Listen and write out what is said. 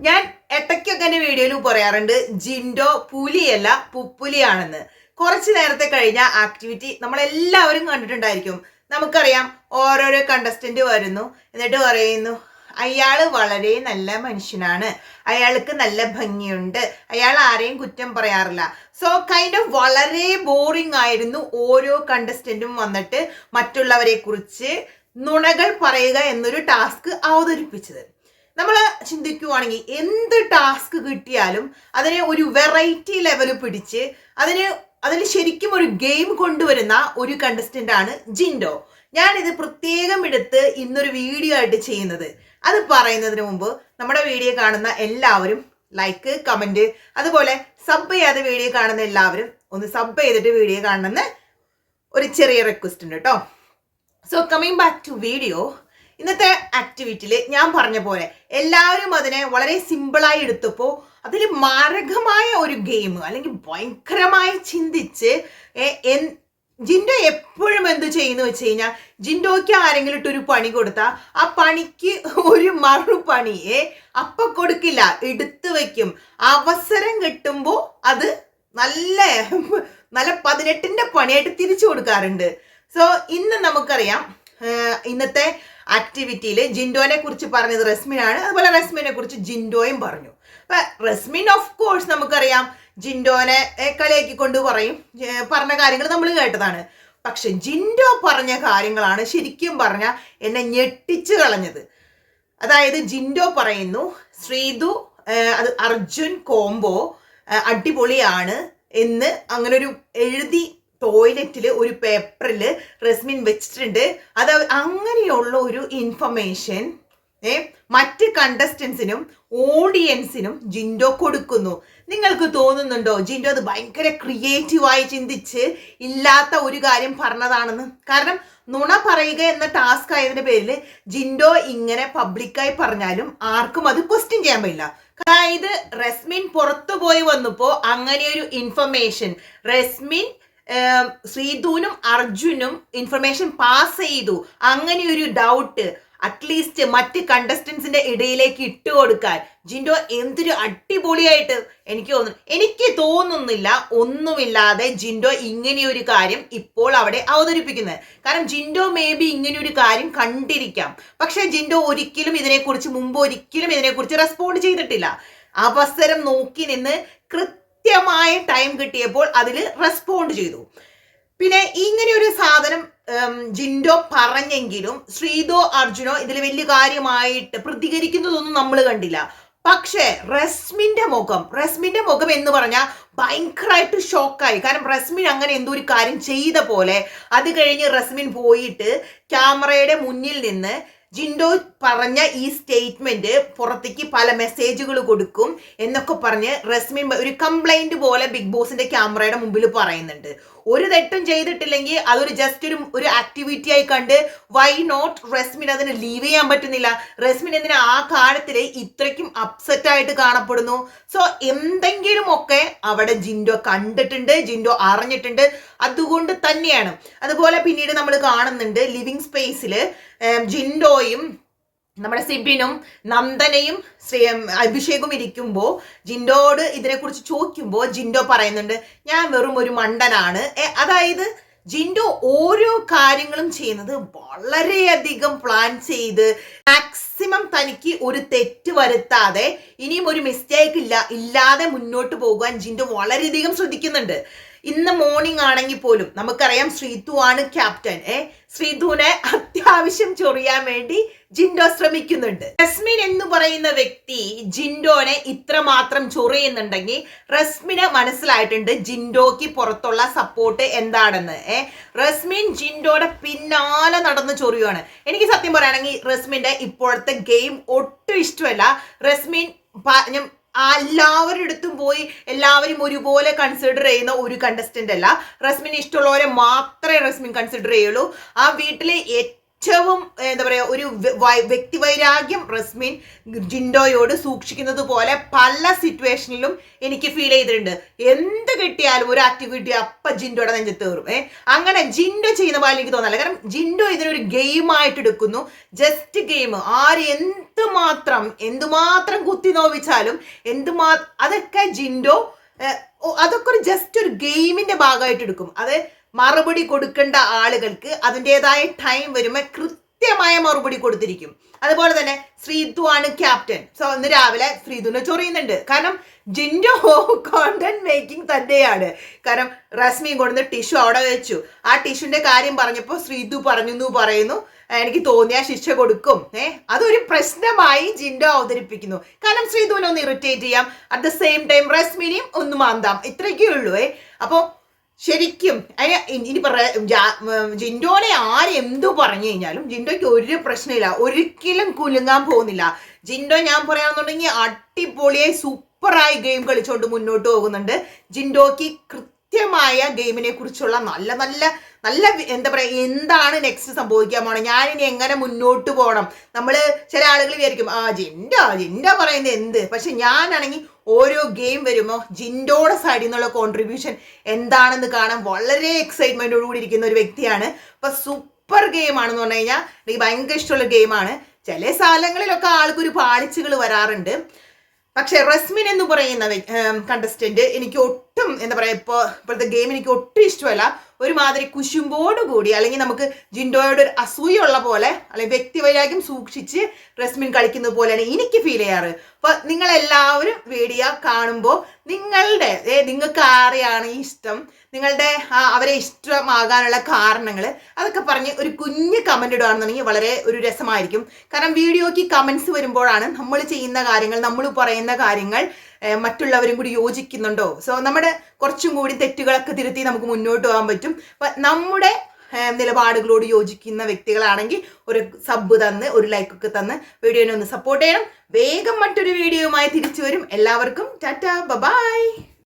ഞാൻ ഇടയ്ക്കൊക്കെ എന്റെ വീഡിയോയിൽ പറയാറുണ്ട് ജിൻഡോ പുലിയല്ല പുപ്പുലിയാണെന്ന്. കുറച്ച് നേരത്തെ കഴിഞ്ഞ ആക്ടിവിറ്റി നമ്മളെല്ലാവരും കണ്ടിട്ടുണ്ടായിരിക്കും. നമുക്കറിയാം ഓരോരോ കണ്ടസ്റ്റന്റ് വരുന്നു. എന്നിട്ട് പറയുന്നു അയാൾ വളരെ നല്ല മനുഷ്യനാണ്. അയാൾക്ക് നല്ല ഭംഗിയുണ്ട്. അയാൾ ആരെയും കുറ്റം പറയാറില്ല. സോ കൈൻഡ് ഓഫ് വളരെ ബോറിംഗ് ആയിരുന്നു ഓരോ കണ്ടസ്റ്റന്റും വന്നിട്ട് മറ്റുള്ളവരെ കുറിച്ച് നുണകൾ പറയുക എന്നൊരു ടാസ്ക് അവതരിപ്പിച്ചത്. നമ്മൾ ചിന്തിക്കുവാണെങ്കിൽ എന്ത് ടാസ്ക് കിട്ടിയാലും അതിനെ ഒരു വെറൈറ്റി ലെവൽ പിടിച്ച് അതിന് അതിൽ ശരിക്കും ഒരു ഗെയിം കൊണ്ടുവരുന്ന ഒരു കണ്ടസ്റ്റന്റ് ആണ് ജിൻഡോ. ഞാനിത് പ്രത്യേകം എടുത്ത് ഇന്നൊരു വീഡിയോ ആയിട്ട് ചെയ്യുന്നത്. അത് പറയുന്നതിന് മുമ്പ് നമ്മുടെ വീഡിയോ കാണുന്ന എല്ലാവരും ലൈക്ക് കമന്റ് അതുപോലെ സബ് ചെയ്യാതെ വീഡിയോ കാണുന്ന എല്ലാവരും ഒന്ന് സബ് ചെയ്തിട്ട് വീഡിയോ കാണണമെന്ന് ഒരു ചെറിയ റിക്വസ്റ്റ് ഉണ്ട് കേട്ടോ so coming back to video ഇന്നത്തെ ആക്ടിവിറ്റിയിൽ ഞാൻ പറഞ്ഞ പോലെ എല്ലാവരും അതിനെ വളരെ സിമ്പിളായി എടുത്തപ്പോൾ അതിൽ മാരകമായ ഒരു ഗെയിം അല്ലെങ്കിൽ ഭയങ്കരമായി ചിന്തിച്ച് ജിൻഡോ എപ്പോഴും എന്ത് ചെയ്യുന്നു വെച്ച് കഴിഞ്ഞാൽ ജിൻഡോയ്ക്ക് ആരെങ്കിലും ഇട്ടൊരു പണി കൊടുത്താൽ ആ പണിക്ക് ഒരു മറുപണിയെ അപ്പൊ കൊടുക്കില്ല എടുത്തു വെക്കും. അവസരം കിട്ടുമ്പോൾ അത് നല്ല നല്ല പതിനെട്ടിന്റെ പണിയായിട്ട് തിരിച്ചു കൊടുക്കാറുണ്ട്. സോ ഇന്ന് നമുക്കറിയാം ഇന്നത്തെ ആക്ടിവിറ്റിയിൽ ജിൻഡോനെ കുറിച്ച് പറഞ്ഞത് റസ്മിനാണ്. അതുപോലെ റസ്മിനെ കുറിച്ച് ജിൻഡോയും പറഞ്ഞു. അപ്പൊ റസ്മിൻ ഓഫ് കോഴ്സ് നമുക്കറിയാം ജിൻഡോനെ കളിയാക്കിക്കൊണ്ട് പറയും. പറഞ്ഞ കാര്യങ്ങൾ നമ്മൾ കേട്ടതാണ്. പക്ഷെ ജിൻഡോ പറഞ്ഞ കാര്യങ്ങളാണ് ശരിക്കും പറഞ്ഞ എന്നെ ഞെട്ടിച്ചു കളഞ്ഞത്. അതായത് ജിൻഡോ പറയുന്നു ശ്രീതു അത് അർജുൻ കോംബോ അടിപൊളിയാണ് എന്ന് അങ്ങനെ ഒരു എഴുതി ടോയ്ലറ്റിൽ ഒരു പേപ്പറിൽ റെസ്മിൻ വെച്ചിട്ടുണ്ട്. അത് അങ്ങനെയുള്ള ഒരു ഇൻഫർമേഷൻ ഏ മറ്റ് കണ്ടസ്റ്റൻസിനും ഓഡിയൻസിനും ജിൻഡോ കൊടുക്കുന്നു. നിങ്ങൾക്ക് തോന്നുന്നുണ്ടോ? ജിൻഡോ അത് ഭയങ്കര ക്രിയേറ്റീവായി ചിന്തിച്ച് ഇല്ലാത്ത ഒരു കാര്യം പറഞ്ഞതാണെന്ന്. കാരണം നുണ പറയുക എന്ന ടാസ്ക് ആയതിന്റെ പേരിൽ ജിൻഡോ ഇങ്ങനെ പബ്ലിക്കായി പറഞ്ഞാലും ആർക്കും അത് ക്വസ്റ്റ്യൻ ചെയ്യാൻ പറ്റില്ല. അതായത് റെസ്മിൻ പുറത്തു പോയി വന്നപ്പോ അങ്ങനെ ഒരു ഇൻഫർമേഷൻ റസ്മിൻ ശ്രീധുവിനും അർജുനും ഇൻഫർമേഷൻ പാസ് ചെയ്തു. അങ്ങനെ ഒരു ഡൗട്ട് അറ്റ്ലീസ്റ്റ് മറ്റ് കണ്ടസ്റ്റൻസിന്റെ ഇടയിലേക്ക് ഇട്ട് കൊടുക്കാൻ. ജിൻഡോ എന്തൊരു അടിപൊളിയായിട്ട് എനിക്ക് തോന്നുന്നു. എനിക്ക് തോന്നുന്നില്ല ഒന്നുമില്ലാതെ ജിൻഡോ ഇങ്ങനെയൊരു കാര്യം ഇപ്പോൾ അവിടെ അവതരിപ്പിക്കുന്നത്. കാരണം ജിൻഡോ മേ ബി ഇങ്ങനെയൊരു കാര്യം കണ്ടിരിക്കാം. പക്ഷെ ജിൻഡോ ഒരിക്കലും ഇതിനെക്കുറിച്ച് മുമ്പ് ഒരിക്കലും ഇതിനെക്കുറിച്ച് റെസ്പോണ്ട് ചെയ്തിട്ടില്ല. അവസരം നോക്കി നിന്ന് കൃത്യമായ ടൈം കിട്ടിയപ്പോൾ അതിൽ റെസ്പോണ്ട് ചെയ്തു. പിന്നെ ഇങ്ങനെ ഒരു സാധനം ജിൻഡോ പറഞ്ഞെങ്കിലും ശ്രീതോ അർജുനോ ഇതിൽ വലിയ കാര്യമായിട്ട് പ്രതികരിക്കുന്നതൊന്നും നമ്മൾ കണ്ടില്ല. പക്ഷേ റസ്മിന്റെ മുഖം റസ്മിന്റെ മുഖം എന്ന് പറഞ്ഞാൽ ഭയങ്കരമായിട്ട് ഷോക്കായി കാരണം റസ്മിൻ അങ്ങനെ എന്തോ ഒരു കാര്യം ചെയ്ത പോലെ അത് കഴിഞ്ഞ് റസ്മിൻ പോയിട്ട് ക്യാമറയുടെ മുന്നിൽ നിന്ന് ജിൻഡോ പറഞ്ഞ ഈ സ്റ്റേറ്റ്മെന്റ് പുറത്തേക്ക് പല മെസ്സേജുകൾ കൊടുക്കും എന്നൊക്കെ പറഞ്ഞ് റസ്മിൻ ഒരു കംപ്ലൈന്റ് പോലെ ബിഗ് ബോസിന്റെ ക്യാമറയുടെ മുമ്പിൽ പറയുന്നുണ്ട്. ഒരു തെറ്റും ചെയ്തിട്ടില്ലെങ്കിൽ അതൊരു ജസ്റ്റ് ഒരു ഒരു ആക്ടിവിറ്റി ആയി കണ്ട് വൈ നോട്ട് റെസ്മിൻ അതിന് ലീവ് ചെയ്യാൻ പറ്റുന്നില്ല? റെസ്മിൻ എന്തിനാ ആ കാലത്തിൽ ഇത്രയ്ക്കും അപ്സെറ്റ് ആയിട്ട് കാണപ്പെടുന്നു? സോ എന്തെങ്കിലും ഒക്കെ അവിടെ ജിൻഡോ കണ്ടിട്ടുണ്ട് ജിൻഡോ അറിഞ്ഞിട്ടുണ്ട്. അതുകൊണ്ട് തന്നെയാണ്. അതുപോലെ പിന്നീട് നമ്മൾ കാണുന്നുണ്ട് ലിവിങ് സ്പേസിൽ ജിൻഡോയും നമ്മുടെ സിബിനും നന്ദനയും ശ്രീ അഭിഷേകും ഇരിക്കുമ്പോൾ ജിൻഡോട് ഇതിനെക്കുറിച്ച് ചോദിക്കുമ്പോൾ ജിൻഡോ പറയുന്നുണ്ട് ഞാൻ വെറും ഒരു മണ്ടനാണ്. അതായത് ജിൻഡോ ഓരോ കാര്യങ്ങളും ചെയ്യുന്നത് വളരെയധികം പ്ലാൻ ചെയ്ത് മാക്സിമം തനിക്ക് ഒരു തെറ്റ് വരുത്താതെ ഇനിയും ഒരു മിസ്റ്റേക്ക് ഇല്ല ഇല്ലാതെ മുന്നോട്ട് പോകാൻ ജിൻഡോ വളരെയധികം ശ്രദ്ധിക്കുന്നുണ്ട്. ഇന്ന് മോർണിംഗ് ആണെങ്കിൽ പോലും നമുക്കറിയാം ശ്രീതു ആണ് ക്യാപ്റ്റൻ ഏ ശ്രീതുവിനെ അത്യാവശ്യം ചൊറിയാൻ വേണ്ടി ജിൻഡോ ശ്രമിക്കുന്നുണ്ട്. റസ്മിൻ എന്ന് പറയുന്ന വ്യക്തി ജിൻഡോനെ ഇത്രമാത്രം ചൊറിയുന്നുണ്ടെങ്കിൽ റസ്മിന് മനസ്സിലായിട്ടുണ്ട് ജിൻഡോക്ക് പുറത്തുള്ള സപ്പോർട്ട് എന്താണെന്ന്. ഏ റസ്മിൻ ജിൻഡോയുടെ പിന്നാലെ നടന്ന് ചൊറിയുവാണ്. എനിക്ക് സത്യം പറയുകയാണെങ്കിൽ റസ്മിന്റെ ഇപ്പോഴത്തെ ഗെയിം ഒട്ടും ഇഷ്ടമല്ല. റസ്മിൻ എല്ലാവരുടെ അടുത്തും പോയി എല്ലാവരും ഒരുപോലെ കൺസിഡർ ചെയ്യുന്ന ഒരു കണ്ടസ്റ്റന്റ് അല്ല. റസ്മിന് ഇഷ്ടമുള്ളവരെ മാത്രമേ റസ്മിൻ കൺസിഡർ ചെയ്യുള്ളൂ. ആ വീട്ടിലെ ഏറ്റവും ഏറ്റവും എന്താ പറയുക ഒരു വ്യക്തി വൈരാഗ്യം വ്യക്തിവൈരാഗ്യം റസ്മിൻ ജിൻഡോയോട് സൂക്ഷിക്കുന്നത് പോലെ പല സിറ്റുവേഷനിലും എനിക്ക് ഫീൽ ചെയ്തിട്ടുണ്ട്. എന്ത് കിട്ടിയാലും ഒരു ആക്ടിവിറ്റി അപ്പം ജിൻഡോയുടെ നെഞ്ചത്ത് കയറും. ഏ അങ്ങനെ ജിൻഡോ ചെയ്യുന്ന പോലെ എനിക്ക് തോന്നല്ല. കാരണം ജിൻഡോ ഇതിനൊരു ഗെയിമായിട്ട് എടുക്കുന്നു. Just game. ആര് എന്തുമാത്രം എന്തുമാത്രം കുത്തി നോവിച്ചാലും എന്തുമാ അതൊക്കെ ജിൻഡോ അതൊക്കെ ഒരു ജസ്റ്റ് ഒരു ഗെയിമിന്റെ ഭാഗമായിട്ട് എടുക്കും. അത് മറുപടി കൊടുക്കേണ്ട ആളുകൾക്ക് അതിന്റെതായ ടൈം വരുമ്പോൾ കൃത്യമായ മറുപടി കൊടുത്തിരിക്കും. അതുപോലെ തന്നെ ആണ് ക്യാപ്റ്റൻ സോ ഇന്ന് രാവിലെ ശ്രീധുവിനെ ചൊറിയുന്നുണ്ട്. കാരണം ജിൻഡോ കോണ്ടന്റ് മേക്കിംഗ് തന്നെയാണ്. കാരണം റസ്മിയും കൊണ്ടുവന്ന് ടിഷ്യു അവിടെ വെച്ചു. ആ ടിഷ്യൂന്റെ കാര്യം പറഞ്ഞപ്പോൾ ശ്രീധു പറഞ്ഞു എന്ന് പറയുന്നു. എനിക്ക് തോന്നിയ ശിക്ഷ കൊടുക്കും. ഏ അതൊരു പ്രശ്നമായി ജിൻഡോ അവതരിപ്പിക്കുന്നു. കാരണം ശ്രീധുവിനെ ഒന്ന് ഇറിറ്റേറ്റ് ചെയ്യാം. അറ്റ് ദ സെയിം ടൈം റസ്മിനെയും ഒന്ന് മാന്താം. ഇത്രയൊക്കെ ഉള്ളൂ. ഏ അപ്പോൾ ശരിക്കും ഇനി ഉം, ജിൻഡോനെ ആര് എന്തു പറഞ്ഞു കഴിഞ്ഞാലും ജിൻഡോയ്ക്ക് ഒരു പ്രശ്നമില്ല. ഒരിക്കലും കുലുങ്ങാൻ പോകുന്നില്ല. ജിൻഡോ ഞാൻ പറയാന്നുണ്ടെങ്കിൽ അടിപൊളിയായി സൂപ്പറായി ഗെയിം കളിച്ചോണ്ട് മുന്നോട്ട് പോകുന്നുണ്ട്. ജിൻഡോയ്ക്ക് കൃത്യമായ ഗെയിമിനെ കുറിച്ചുള്ള നല്ല നല്ല നല്ല എന്താ പറയുക എന്താണ് നെക്സ്റ്റ് സംഭവിക്കാൻ പോണേ? ഞാനിനി എങ്ങനെ മുന്നോട്ട് പോകണം നമ്മൾ ചില ആളുകൾ വിചാരിക്കും ആ ജിൻഡ ജിൻഡ പറയുന്നത് എന്ത്? പക്ഷെ ഞാനാണെങ്കിൽ ഓരോ ഗെയിം വരുമ്പോൾ ജിൻഡോയുടെ സൈഡിൽ നിന്നുള്ള കോൺട്രിബ്യൂഷൻ എന്താണെന്ന് കാണാൻ വളരെ എക്സൈറ്റ്മെന്റോട് കൂടി ഇരിക്കുന്ന ഒരു വ്യക്തിയാണ്. അപ്പം സൂപ്പർ ഗെയിം ആണെന്ന് പറഞ്ഞു കഴിഞ്ഞാൽ എനിക്ക് ഭയങ്കര ഇഷ്ടമുള്ള ഗെയിമാണ്. ചില സ്ഥലങ്ങളിലൊക്കെ ആൾക്കൊരു പാളിച്ചുകൾ വരാറുണ്ട്. പക്ഷെ റസ്മിൻ എന്ന് പറയുന്ന കണ്ടസ്റ്റന്റ് എനിക്ക് ഒട്ടും എന്താ പറയുക ഇപ്പോൾ ഇപ്പോഴത്തെ ഗെയിം എനിക്ക് ഒട്ടും ഇഷ്ടമല്ല. ഒരുമാതിരി കുശുമ്പോട് കൂടി അല്ലെങ്കിൽ നമുക്ക് ജിൻഡോയോട് ഒരു അസൂയുള്ള പോലെ അല്ലെങ്കിൽ വ്യക്തിവൈരാഗ്യം സൂക്ഷിച്ച് റെസ്മിൻ കളിക്കുന്നത് പോലെയാണ് എനിക്ക് ഫീൽ ചെയ്യാറ്. അപ്പോൾ നിങ്ങളെല്ലാവരും വീഡിയോ കാണുമ്പോൾ നിങ്ങളുടെ നിങ്ങൾക്ക് ആരെയാണ് ഇഷ്ടം? നിങ്ങളുടെ അവരെ ഇഷ്ടമാകാനുള്ള കാരണങ്ങൾ അതൊക്കെ പറഞ്ഞ് ഒരു കുഞ്ഞ് കമന്റ് ഇടുകയാണെന്നുണ്ടെങ്കിൽ വളരെ ഒരു രസമായിരിക്കും. കാരണം വീഡിയോയ്ക്ക് കമൻസ് വരുമ്പോഴാണ് നമ്മൾ ചെയ്യുന്ന കാര്യങ്ങൾ നമ്മൾ പറയുന്ന കാര്യങ്ങൾ മറ്റുള്ളവരും കൂടി യോജിക്കുന്നുണ്ടോ? സോ നമ്മുടെ കുറച്ചും കൂടി തെറ്റുകളൊക്കെ തിരുത്തി നമുക്ക് മുന്നോട്ട് പോകാൻ പറ്റും. നമ്മുടെ നിലപാടുകളോട് യോജിക്കുന്ന വ്യക്തികളാണെങ്കിൽ ഒരു സബ് തന്ന് ഒരു ലൈക്കൊക്കെ തന്ന് വീഡിയോനെ ഒന്ന് സപ്പോർട്ട് ചെയ്യണം. വേഗം മറ്റൊരു വീഡിയോയുമായി തിരിച്ചു വരും. എല്ലാവർക്കും ടാറ്റ ബൈ